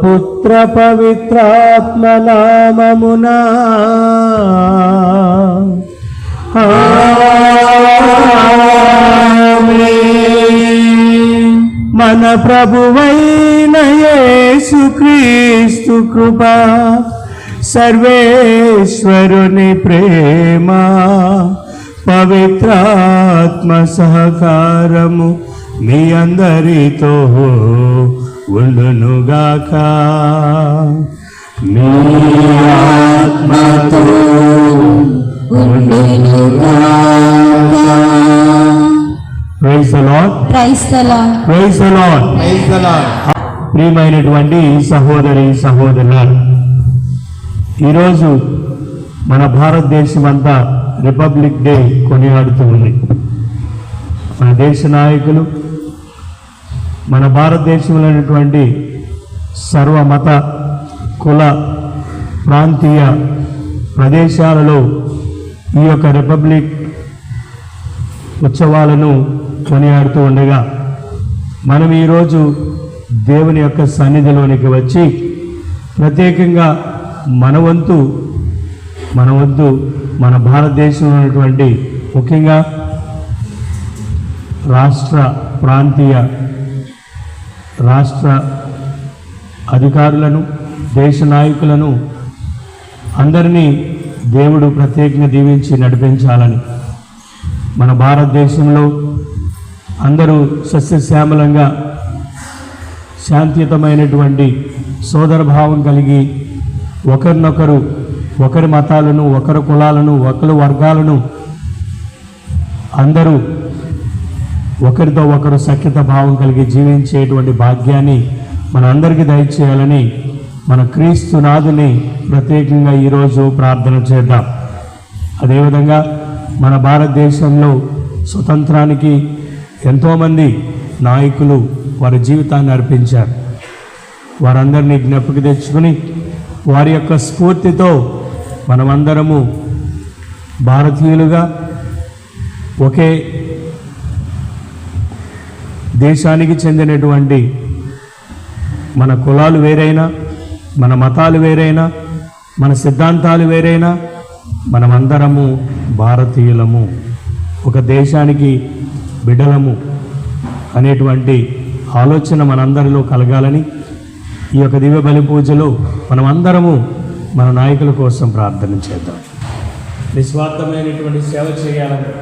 పుత్ర పవిత్రాత్మ నామమునా మన ప్రభువైన యేసుక్రీస్తు కృప సర్వేశ్వరుని ప్రేమ పవిత్రాత్మ సహకారము మీ అందరితో ఉండునుగాక మీ ఆత్మతో praise the lord praise the lord praise the lord ప్రియమైనటువంటి సహోదరి సహోదరులారు ఈరోజు మన భారతదేశం అంతా రిపబ్లిక్ డే కొనియాడుతూ ఉంది. మన దేశ నాయకులు మన భారతదేశంలో ఉన్నటువంటి సర్వమత కుల ప్రాంతీయ ప్రదేశాలలో ఈ యొక్క రిపబ్లిక్ ఉత్సవాలను కొనియాడుతూ ఉండగా మనం ఈరోజు దేవుని యొక్క సన్నిధిలోనికి వచ్చి ప్రత్యేకంగా మన వంతు మన వంతు మన భారతదేశంలో ఉన్నటువంటి ముఖ్యంగా రాష్ట్ర ప్రాంతీయ రాష్ట్ర అధికారులను దేశ నాయకులను అందరినీ దేవుడు ప్రత్యేకంగా దీవించి నడిపించాలని మన భారతదేశంలో అందరూ సస్యశ్యామలంగా శాంతియుతమైనటువంటి సోదరభావం కలిగి ఒకరినొకరు ఒకరి మతాలను ఒకరి కులాలను ఒకరి వర్గాలను అందరూ ఒకరితో ఒకరు సఖ్యత భావం కలిగి జీవించేటువంటి భాగ్యాన్ని మన అందరికీ దయచేయాలని మన క్రీస్తు నాథుని ప్రత్యేకంగా ఈరోజు ప్రార్థన చేద్దాం. అదేవిధంగా మన భారతదేశంలో స్వతంత్రానికి ఎంతోమంది నాయకులు వారి జీవితాన్ని అర్పించారు. వారందరినీ జ్ఞాపక తెచ్చుకుని వారి యొక్క స్ఫూర్తితో మనమందరము భారతీయులుగా ఒకే దేశానికి చెందినటువంటి మన కులాలు వేరైనా మన మతాలు వేరైనా మన సిద్ధాంతాలు వేరైనా మనమందరము భారతీయులము ఒక దేశానికి బిడ్డలము అనేటువంటి ఆలోచన మనందరిలో కలగాలని ఈ యొక్క దివ్య బలి పూజలో మనమందరము మన నాయకుల కోసం ప్రార్థన చేద్దాం. నిస్వార్థమైనటువంటి సేవ చేయాలని